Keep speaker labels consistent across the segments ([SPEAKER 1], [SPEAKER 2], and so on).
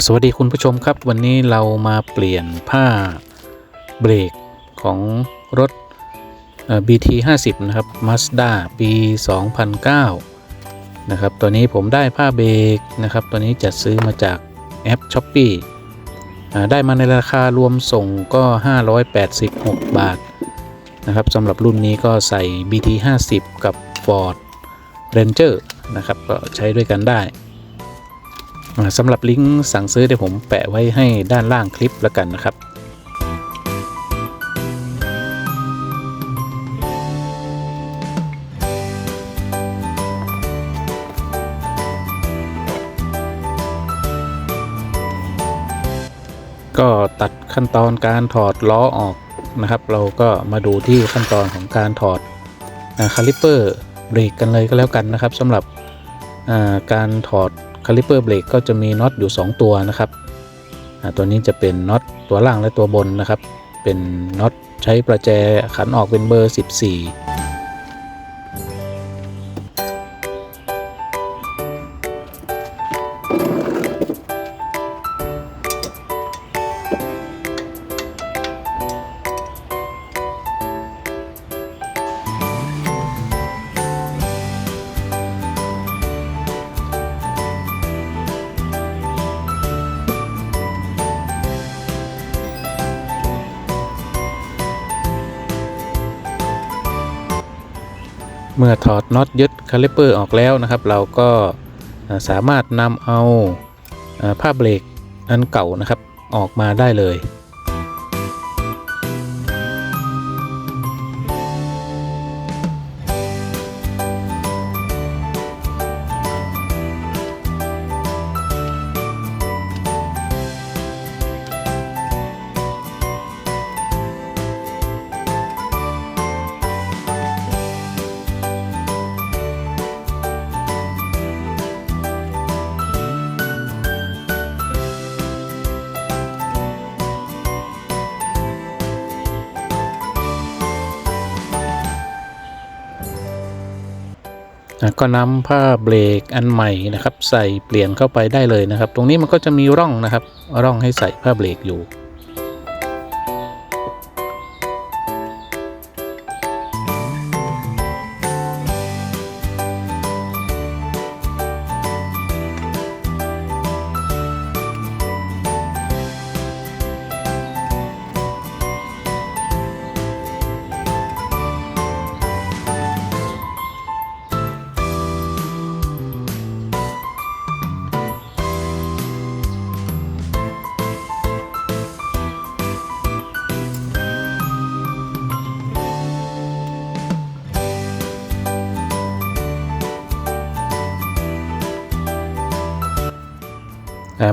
[SPEAKER 1] สวัสดีคุณผู้ชมครับ วันนี้เรามาเปลี่ยนผ้าเบรกของรถ BT 50นะครับ Mazda ปี 2009 นะครับ ตัวนี้ผมได้ผ้าเบรกนะครับ ตัวนี้จัดซื้อมาจากแอป s h อ p e e ได้มาในราคารวมส่งก็ 586 บาทนะครับสำหรับรุ่นนี้ก็ใส่ BT 50กับ Ford Ranger นะครับ ก็ใช้ด้วยกันได้ สำหรับลิงก์สั่งซื้อเดี๋ยวผมแปะไว้ให้ด้านล่างคลิปแล้วกันนะครับก็ตัดขั้นตอนการถอดล้อออกนะครับ เราก็มาดูที่ขั้นตอนของการถอดคาลิปเปอร์เบรกกันเลยก็แล้วกันนะครับสำหรับาการถอด คาลิเปอร์เบรกก็จะมีน็อตอยู่ 2 ตัวนะครับตัวนี้จะเป็นน็อตตัวล่างและตัวบนนะครับ เป็นน็อตใช้ประแจขันออกเป็นเบอร์ 14 มื่อถอดน็อตยึดคาลิปเปอร์ออกแล้วนะครับ เราก็สามารถนำเอาอ่าผ้าเบรกอันเก่านะครับออกมาได้เลย อะก็นำผ้าเบรกอันใหม่นะครับ ใส่เปลี่ยนเข้าไปได้เลยนะครับ ตรงนี้มันก็จะมีร่องนะครับ ร่องให้ใส่ผ้าเบรกอยู่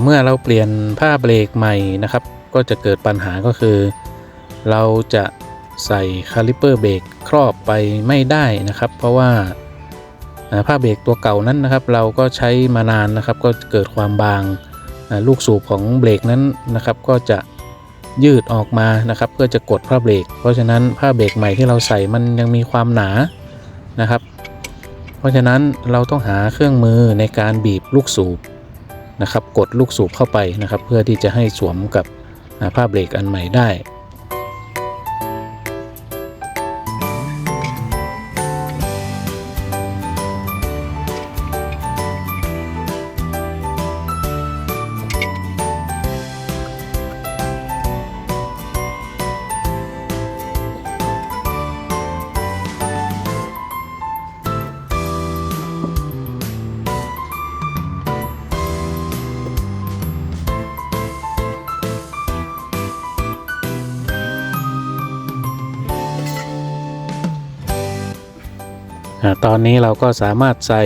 [SPEAKER 1] เมื่อเราเปลี่ยนผ้าเบรกใหม่นะครับ ก็จะเกิดปัญหาก็คือ เราจะใส่คาลิเปอร์เบรกครอบไปไม่ได้นะครับ เพราะว่าผ้าเบรกตัวเก่านั้นนะครับ เราก็ใช้มานานนะครับ ก็เกิดความบางลูกสูบของเบรกนั้นนะครับ ก็จะยืดออกมานะครับ เพื่อจะกดผ้าเบรกเพราะฉะนั้นผ้าเบรกใหม่ที่เราใส่มันยังมีความหนานะครับ เพราะฉะนั้นเราต้องหาเครื่องมือในการบีบลูกสูบ นะครับ กดลูกสูบเข้าไปนะครับ เพื่อที่จะให้สวมกับผ้าเบรกอันใหม่ได้ ตอนนี้เราก็สามารถใส่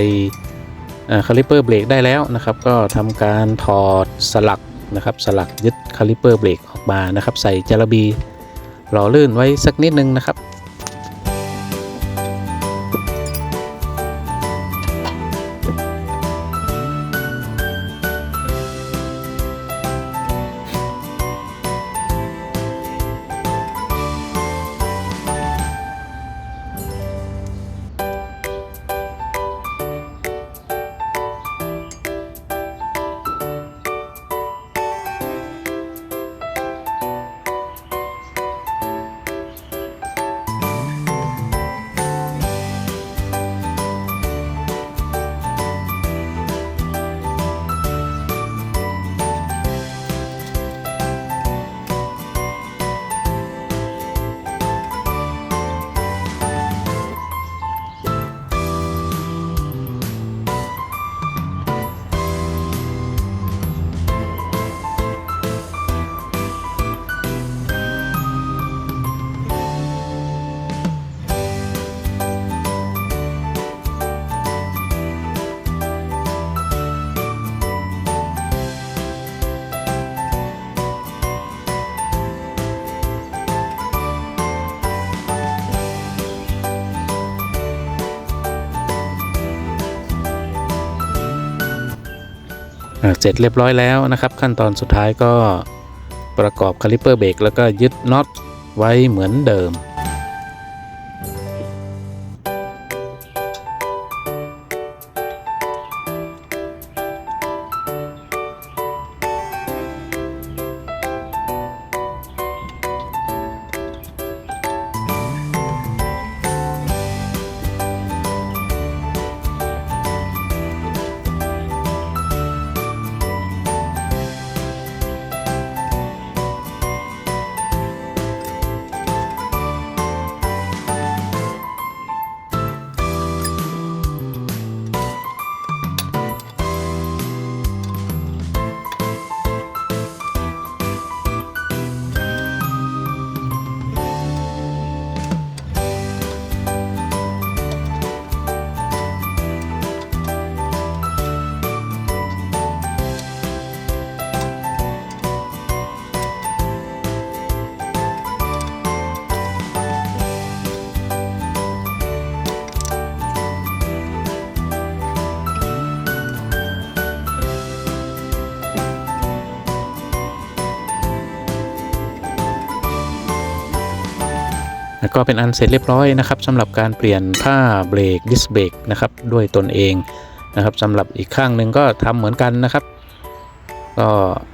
[SPEAKER 1] คาลิปเปอร์เบรกได้แล้วนะครับ ก็ทำการถอดสลักนะครับ สลักยึดคาลิปเปอร์เบรกออกมานะครับ ใส่จาระบีหล่อลื่นไว้สักนิดนึงนะครับ เสร็จเรียบร้อยแล้วนะครับ ขั้นตอนสุดท้ายก็ประกอบคาลิเปอร์เบรกแล้วก็ยึดน็อตไว้เหมือนเดิม ก็เป็นอันเสร็จเรียบร้อยนะครับสำหรับการเปลี่ยนผ้าเบรกดิสเบรกนะครับด้วยตนเองนะครับสำหรับอีกข้างหนึ่งก็ทำเหมือนกันนะครับ ก็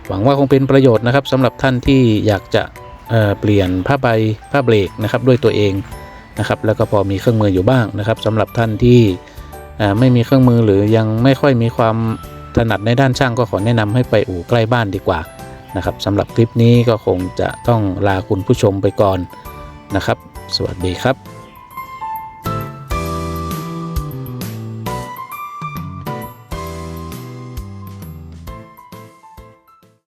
[SPEAKER 1] หวังว่าคงเป็นประโยชน์นะครับสำหรับท่านที่อยากจะเเปลี่ยนผ้าใบผ้าเบรกนะครับด้วยตัวเองนะครับ แล้วก็พอมีเครื่องมืออยู่บ้างนะครับสำหรับท่านที่ไม่มีเครื่องมือหรือยังไม่ค่อยมีความถนัดในด้านช่างก็ขอแนะนำให้ไปอู่ใกล้บ้านดีกว่านะครับสำหรับคลิปนี้ก็คงจะต้องลาคุณผู้ชมไปก่อนนะครับ สวัสดีครับ